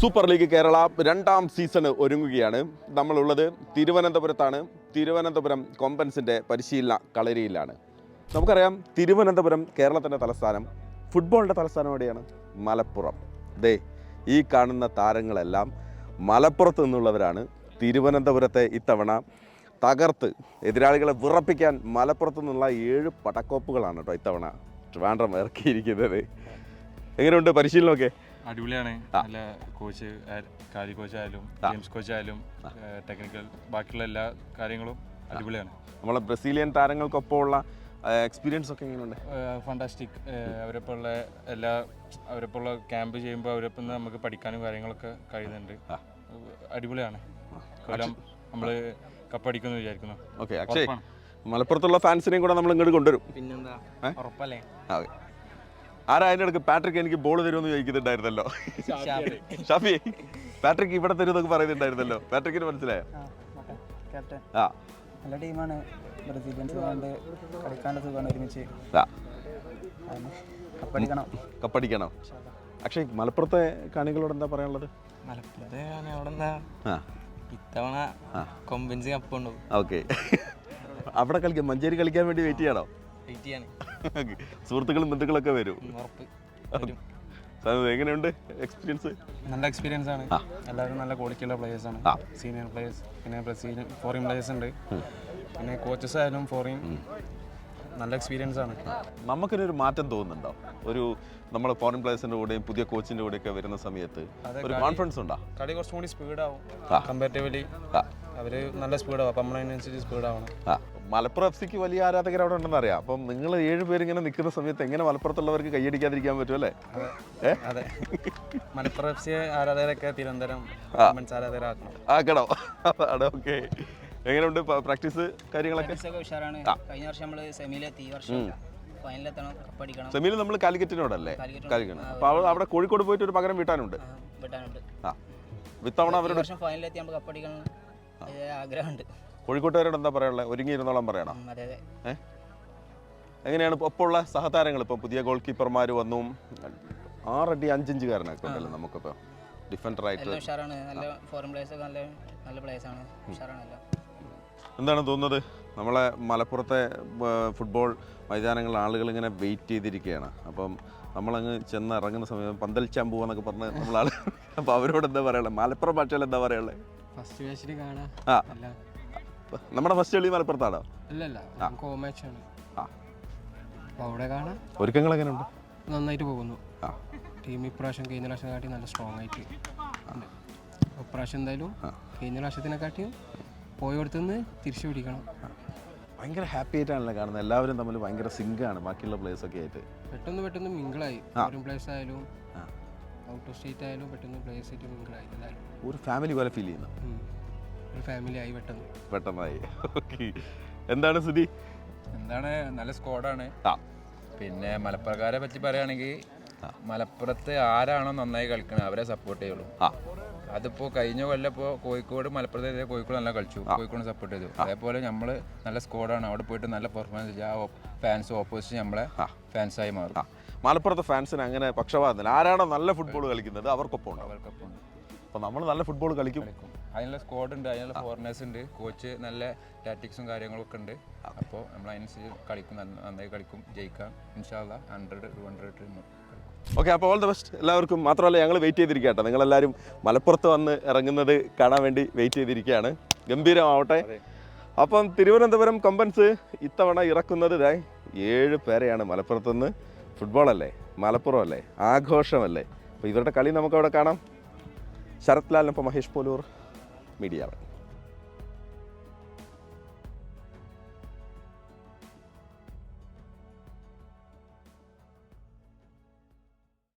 Super league Kerala രണ്ടാം season ഒരുങ്ങുകയാണ്. നമ്മളുള്ളത് തിരുവനന്തപുരത്താണ്. തിരുവനന്തപുരം കൊമ്പൻസിന്റെ പരിശീലന കളരിയിലാണ്. നമുക്കറിയാം തിരുവനന്തപുരം കേരളത്തിന്റെ തലസ്ഥാനം ഫുട്ബോളിന്റെ തലസ്ഥാനം എവിടെയാണ്? മലപ്പുറം. ദേ ഈ കാണുന്ന താരങ്ങളെല്ലാം മലപ്പുറത്ത് നിന്നുള്ളവരാണ്. തിരുവനന്തപുരത്തെ ഇത്തവണ തകർത്ത് എതിരാളികളെ വിറപ്പിക്കാൻ മലപ്പുറത്ത് നിന്നുള്ള ഏഴ് പടക്കോപ്പുകളാണ് കേട്ടോ ഇത്തവണ ട്രിവാൻഡ്രം ഇറക്കിയിരിക്കുന്നത്. എങ്ങനെയുണ്ട്? പരിശീലനമൊക്കെ അടിപൊളിയാണ്. നല്ല കോച്ച് കാലി കോച്ച് ആയാലും ഗെയിംസ് കോച്ച് ആയാലും ടെക്നിക്കൽ ബാക്കിയുള്ള എല്ലാ കാര്യങ്ങളും അടിപൊളിയാണ്. നമ്മളെ ബ്രസീലിയൻ താരങ്ങൾക്കൊപ്പമുള്ള എക്സ്പീരിയൻസ് ഒക്കെ എങ്ങനെയുണ്ട്? ഫണ്ടാസ്റ്റിക് അവരൊപ്പം ഉള്ള എല്ലാ അവരൊപ്പം ഉള്ള ക്യാമ്പ് ചെയ്യുമ്പോൾ അവരൊപ്പം നമുക്ക് പഠിക്കാനും കാര്യങ്ങളൊക്കെ കഴിയുന്നുണ്ട്. അടിപൊളിയാണ്. കൊല്ലം നമ്മൾ കപ്പടിക്കുന്നു വിചാരിക്കുന്നു. ഓക്കെ അക്ഷയ്. മലപ്പുറത്തുള്ള ഫാൻസിനെയും കൂടെ നമ്മൾ ഇങ്ങോട്ട് കൊണ്ടുവരും. പിന്നെന്താ? ഉറപ്പല്ലേ? അതെ ആരാ അതിന്റെ ഇടയ്ക്ക് പാട്രിക് എനിക്ക് ബോൾ തരുമെന്ന് ചോദിക്കുന്നുണ്ടായിരുന്നല്ലോ? ഷാഫി പാട്രിക് ഇവിടെ തരുമെന്നൊക്കെ പറയുന്നുണ്ടായിരുന്നല്ലോ. പാട്രിക്കിന് മനസ്സിലായോ? ക്യാപ്റ്റൻ ആ. നല്ല ടീമാണ് ബ്രസീലിയൻസ് കൊണ്ട് കളിക്കാന്റെ സുഖമാണ് ഒരുമിച്ച്. കപ്പടിക്കണം. കപ്പടിക്കണം. അക്ഷയ് മലപ്പുറത്തെ കാണികളോട് എന്താ പറയാനുള്ളത്? മലപ്പുറത്തെ അവിടെ എന്താ? ആ. ഇത്തവണ കൊമ്പൻസ് കപ്പുണ്ടോ ഓക്കെ അവിടെ കളിക്കാൻ മഞ്ചേരി കളിക്കാൻ വേണ്ടി വെയിറ്റ് ചെയ്യണോ? വെയിറ്റ് ചെയ്യാണ് സുഹൃത്തുക്കളും ബന്ധുക്കളൊക്കെ വരും. ഉറപ്പ് എങ്ങനെയുണ്ട് എക്സ്പീരിയൻസ് നല്ല എക്സ്പീരിയൻസ് ആണ്. എല്ലാവരും നല്ല ക്വാളിറ്റിയുള്ള പ്ലേയേഴ്സ് ആണ്. സീനിയർ പ്ലേയേഴ്സ് പിന്നെ ബ്രസീൽ ഫോറിൻ പ്ലേയേഴ്സ് ഉണ്ട്. പിന്നെ കോച്ചസ് ആയാലും ഫോറിൻ നല്ല എക്സ്പീരിയൻസ് ആണ്. നമുക്കിനൊരു മാറ്റം തോന്നുന്നുണ്ടോ? ഒരു നമ്മുടെ ഫോറിൻ പ്ലേയേഴ്സിന്റെ കൂടെയും പുതിയ കോച്ചിന്റെ കൂടെയൊക്കെ വരുന്ന സമയത്ത് ഒരു കോൺഫിഡൻസ് ഉണ്ടോ? കളി കുറച്ചും കൂടി സ്പീഡാവും ആവും. കമ്പാരിറ്റീവ്ലി. അവർ നല്ല സ്പീഡാവും അപ്പം നമ്മളതിനനുസരിച്ച് സ്പീഡാവണം ആ മലപ്പുറം എഫ് സിക്ക് വലിയ ആരാധകർ അവിടെ ഉണ്ടെന്ന് അറിയാം. അപ്പം നിങ്ങൾ ഏഴ് പേര് ഇങ്ങനെ നിൽക്കുന്ന സമയത്ത് എങ്ങനെ മലപ്പുറത്തുള്ളവർക്ക് കൈയടിക്കാതിരിക്കാൻ പറ്റും അല്ലേ? ഏ? അതെ. മലപ്പുറം എഫ് സി ആരാധകരൊക്കെ തിരുവനന്തപുരം ആ. മൻസ് ആരാധകരാക്കണം. ആക്കണോ? അതാണ് ഓക്കെ. എങ്ങനെയുണ്ട് പ്രാക്ടീസ് കാര്യങ്ങളൊക്കെ? ഒക്കെ ഉഷാറാണ്. കഴിഞ്ഞ വർഷം നമ്മൾ സെമിയിലെത്തി ഈ വർഷം ഫൈനലെത്തണം കപ്പടിക്കണം സെമിയിൽ നമ്മൾ കാലിക്കറ്റിനോടല്ലേ? കാലിക്കറ്റ് കാലിക്കറ്റ് അപ്പോൾ അവിടെ അവിടെ കോഴിക്കോട് പോയിട്ട് ഒരു പകരം വീട്ടാനുണ്ട്? വിട്ടാനുണ്ട്. ആ. വിത്തവണ ഈ അവരോട് വർഷം ഫൈനലെത്തി നമ്മൾ കപ്പടിക്കണം ആഗ്രഹമുണ്ട്. കോഴിക്കോട്ടുകാരോട് എന്താ പറയാനുള്ളത്? ഒരുങ്ങിയിരുന്നോളം പറയണം. എങ്ങനെയാണ് ഇപ്പോൾ ഒപ്പമുള്ള സഹതാരങ്ങൾ ഇപ്പോൾ പുതിയ ഗോൾ കീപ്പർമാർ വന്നു. ആറടി അഞ്ചിഞ്ചുകാരനൊക്കെ ഉണ്ടല്ലോ നമുക്കിപ്പോൾ ഡിഫൻഡർ ആയിട്ട്. ഉഷാറാണ്. നല്ല ഫോറിൻ ഒക്കെ നല്ല നല്ല പ്ലേയേഴ്സ് ആണ്. ഉഷാറാണല്ലോ എന്താണ് തോന്നുന്നത്? നമ്മളെ മലപ്പുറത്തെ ഫുട്ബോൾ മൈതാനങ്ങളിൽ ആളുകൾ ഇങ്ങനെ വെയിറ്റ് ചെയ്തിരിക്കുകയാണ്. അപ്പം നമ്മളങ്ങ് ചെന്ന് ഇറങ്ങുന്ന സമയം പന്തലിച്ചാൻ പോവാന്നൊക്കെ പറഞ്ഞ് നമ്മളാൾ അപ്പോൾ അവരോട് എന്താ പറയുള്ളത് മലപ്പുറം ഭാഷയിൽ എന്താ പറയുള്ളത് ആ. നമ്മുടെ ഫസ്റ്റ് കളി മലപ്പുറത്താണോ? ഒരുക്കങ്ങൾ എങ്ങനെയുണ്ട്? നന്നായിട്ട് പോകുന്നു. ടീം ഇപ്രാവശ്യം കഴിഞ്ഞ പ്രാവശ്യം കാട്ടി നല്ല സ്ട്രോങ് ആയിട്ട്. ഇപ്രാവശ്യം എന്തായാലും കഴിഞ്ഞ പ്രാവശ്യത്തിനെക്കാട്ടിയും പോയടുത്തുനിന്ന് തിരിച്ചു പിടിക്കണം. ഭയങ്കര ഹാപ്പി ആയിട്ടാണല്ലോ കാണുന്നത്. എല്ലാവരും തമ്മിൽ ഭയങ്കര ആണ്. ബാക്കിയുള്ള പ്ലേസ് ഒക്കെ ആയിട്ട്. പെട്ടെന്ന് പെട്ടെന്ന് മിങ്കിളായി പ്ലേയേഴ്സ് ആയാലും. ഔട്ട് ഓഫ് സ്റ്റേറ്റ് ആയാലും പെട്ടെന്ന് പ്ലേയേഴ്സ് ആയിട്ട് മിങ്കിളായി എല്ലാവരും ഒരു ഫാമിലി പോലെ ഫീൽ ചെയ്യുന്നു. ഒരു ഫാമിലി ആയി പെട്ടെന്ന്. പെട്ടെന്നായി. ഓക്കെ എന്താണ് സ്ഥിതി എന്താണ്? നല്ല സ്ക്വാഡാണ് ആ. പിന്നെ മലപ്പുറക്കാരെ പറ്റി പറയുകയാണെങ്കിൽ മലപ്പുറത്ത് ആരാണോ നന്നായി കളിക്കണത് അവരെ സപ്പോർട്ട് ചെയ്യുള്ളൂ. ആ. അതിപ്പോ കഴിഞ്ഞ കൊല്ലം ഇപ്പോൾ കോഴിക്കോട് മലപ്പുറത്തെ കോഴിക്കോട് നല്ല കളിച്ചു. കോഴിക്കോട് സപ്പോർട്ട് ചെയ്തു. അതേപോലെ നമ്മൾ നല്ല സ്കോഡാണ് അവിടെ പോയിട്ട് നല്ല പെർഫോമൻസ് ആ ഫാൻസ് ഓപ്പോസിറ്റ് നമ്മളെ ഫാൻസായി മാറും. മലപ്പുറത്തെ ഫാൻസിന് അങ്ങനെ പക്ഷപാതമില്ല ആരാണോ നല്ല ഫുട്ബോൾ കളിക്കുന്നത് അവർക്കൊപ്പം ഉണ്ടാവും. അപ്പോൾ നമ്മൾ നല്ല ഫുട്ബോൾ കളിക്കും. അതിനുള്ള സ്ക്വാഡ് ഉണ്ട് അതിനുള്ള ഫോറിനേഴ്സ് ഉണ്ട്. കോച്ച് നല്ല ടാറ്റിക്സും കാര്യങ്ങളൊക്കെ ഉണ്ട്. അപ്പോൾ നമ്മൾ അതിനനുസരിച്ച് കളിക്കും നന്നായി കളിക്കും ജയിക്കാം. ഇൻഷാല്ല hundred two hundred two okay അപ്പോൾ ഓൾ ദ ബെസ്റ്റ് എല്ലാവർക്കും. മാത്രമല്ല ഞങ്ങൾ വെയിറ്റ് ചെയ്തിരിക്കട്ടെ. നിങ്ങളെല്ലാവരും മലപ്പുറത്ത് വന്ന് ഇറങ്ങുന്നത് കാണാൻ വേണ്ടി വെയിറ്റ് ചെയ്തിരിക്കുകയാണ് ഗംഭീരമാവട്ടെ. അപ്പം തിരുവനന്തപുരം കമ്പൻസ് ഇത്തവണ ഇറക്കുന്നത് ഇതായി ഏഴ് പേരെയാണ് മലപ്പുറത്തുനിന്ന് ഫുട്ബോളല്ലേ മലപ്പുറം അല്ലേ ആഘോഷമല്ലേ. അപ്പോൾ ഇവരുടെ കളി നമുക്കവിടെ കാണാം. ശരത് ലാലിനൊപ്പം മഹേഷ് പോലൂർ മീഡിയ